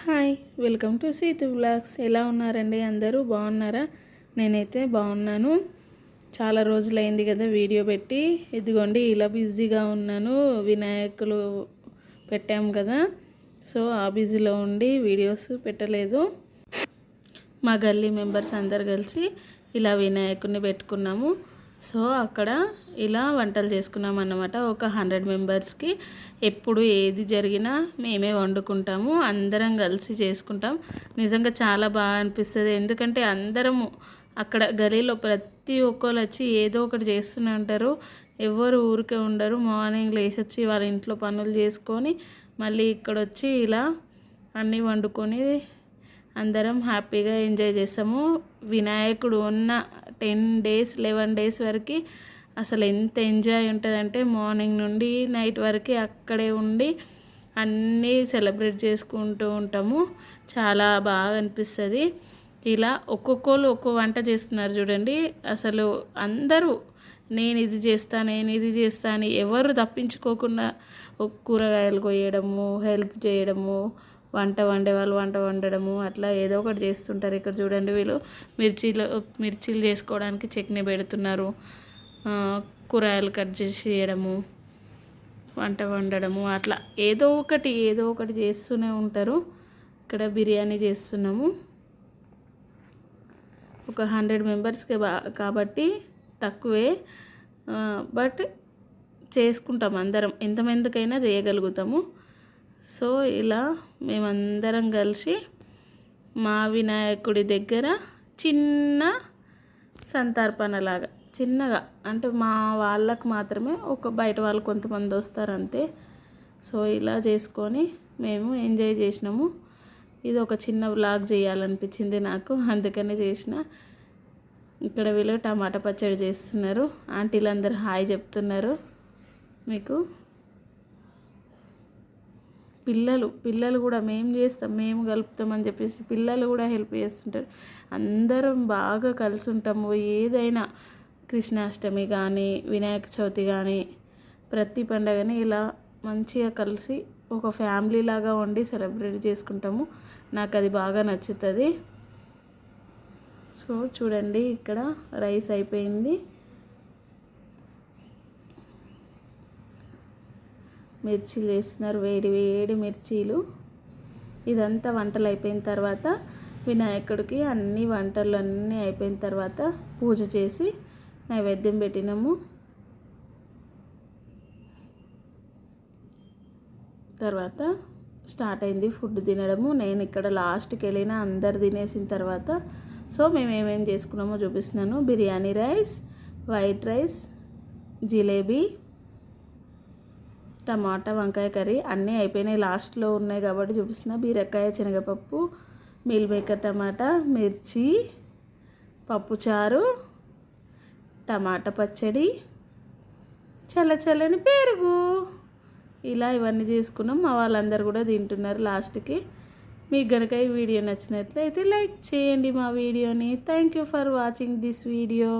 Hi welcome to Seethu vlogs. ఎలా ఉన్నారండి? అందరూ బాగున్నారా? నేనైతే బాగున్నాను. చాలా రోజులైంది కదా వీడియో పెట్టి. ఇదిగోండి ఇలా బిజీగా ఉన్నాను. వినాయకులు పెట్టాము కదా. సో ఆ బిజీలో ఉండి వీడియోస్ పెట్టలేదు. మా గల్లీ మెంబర్స్ అందరు కలిసి ఇలా వినాయకుడిని పెట్టుకున్నాము. సో అక్కడ ఇలా వంటలు చేసుకున్నాం అన్నమాట ఒక హండ్రెడ్ మెంబర్స్కి ఎప్పుడు ఏది జరిగినా మేమే వండుకుంటాము అందరం కలిసి చేసుకుంటాం. నిజంగా చాలా బాగా అనిపిస్తుంది. ఎందుకంటే అందరము అక్కడ గలీలో ప్రతి ఒక్కరు వచ్చి ఏదో ఒకటి చేస్తూనే ఉంటారు. ఎవరు ఊరికే ఉండరు. మార్నింగ్ లేచి వచ్చి వాళ్ళ ఇంట్లో పనులు చేసుకొని మళ్ళీ ఇక్కడ వచ్చి ఇలా అన్నీ వండుకొని అందరం హ్యాపీగా ఎంజాయ్ చేస్తాము వినాయకుడు ఉన్న టెన్ డేస్ లెవెన్ డేస్ వరకు అసలు ఎంత ఎంజాయ్ ఉంటుందంటే మార్నింగ్ నుండి నైట్ వరకు అక్కడే ఉండి అన్నీ సెలబ్రేట్ చేసుకుంటూ ఉంటాము. చాలా బాగా అనిపిస్తుంది. ఇలా ఒక్కొక్కరు ఒక్కో వంట చేస్తున్నారు చూడండి. అసలు అందరూ నేను ఇది చేస్తా నేను ఇది చేస్తా అని ఎవరు తప్పించుకోకుండా కూరగాయలు కొయ్యడము హెల్ప్ చేయడము వంట వండే వాళ్ళు వంట వండడము అట్లా ఏదో ఒకటి చేస్తుంటారు. ఇక్కడ చూడండి వీళ్ళు మిర్చీలు మిర్చీలు చేసుకోవడానికి చట్నీ పెడుతున్నారు. కూరగాయలు కట్ చేసి చేయడము వంట వండడము అట్లా ఏదో ఒకటి ఏదో ఒకటి చేస్తూనే ఉంటారు. ఇక్కడ బిర్యానీ చేస్తున్నాము. ఒక హండ్రెడ్ మెంబర్స్కి కాబట్టి తక్కువే. బట్ చేసుకుంటాం అందరం. ఎంతమందికైనా చేయగలుగుతాము. సో ఇలా మేమందరం కలిసి మా వినాయకుడి దగ్గర చిన్న సంతర్పణలాగా చిన్నగా అంటే మా వాళ్ళకు మాత్రమే ఒక బయట వాళ్ళు కొంతమంది వస్తారు అంతే. సో ఇలా చేసుకొని మేము ఎంజాయ్ చేసినాము. ఇది ఒక చిన్న వ్లాగ్ చేయాలనిపించింది నాకు అందుకనే చేసిన. ఇక్కడ వీళ్ళు టమాటా పచ్చడి చేస్తున్నారు. ఆంటీలు అందరు హాయ్ చెప్తున్నారు. మీకు పిల్లలు పిల్లలు కూడా మేము చేస్తాం మేము కలుపుతామని చెప్పేసి పిల్లలు కూడా హెల్ప్ చేస్తుంటారు. అందరం బాగా కలిసి ఉంటాము ఏదైనా కృష్ణాష్టమి కానీ వినాయక చవితి కానీ ప్రతి పండగని ఇలా మంచిగా కలిసి ఒక ఫ్యామిలీ లాగా వండి సెలబ్రేట్ చేసుకుంటాము. నాకు అది బాగా నచ్చుతుంది. సో చూడండి ఇక్కడ రైస్ అయిపోయింది. మిర్చీలు వేస్తున్నారు వేడి వేడి మిర్చీలు. ఇదంతా వంటలు అయిపోయిన తర్వాత వినాయకుడికి అన్ని వంటలు అన్నీ అయిపోయిన తర్వాత పూజ చేసి నైవేద్యం పెట్టినాము. తర్వాత స్టార్ట్ అయింది ఫుడ్ తినడము. నేను ఇక్కడ లాస్ట్కి వెళ్ళిన అందరు తినేసిన తర్వాత సో మేము ఏమేమి చేసుకున్నామో చూపిస్తున్నాను. Biryani rice white rice jalebi టమాటా వంకాయ కర్రీ అన్నీ అయిపోయినాయి. లాస్ట్లో ఉన్నాయి కాబట్టి చూపిస్తున్న. బీరకాయ శనగపప్పు మీల్ మేకర్ టమాటా మిర్చి పప్పుచారు టమాటా పచ్చడి చల్ల చల్లని పెరుగు. ఇలా ఇవన్నీ చేసుకున్నాం. మా వాళ్ళందరూ కూడా తింటున్నారు లాస్ట్కి. మీకు కనుక ఈ వీడియో నచ్చినట్లయితే లైక్ చేయండి మా వీడియోని. Thank you for watching this video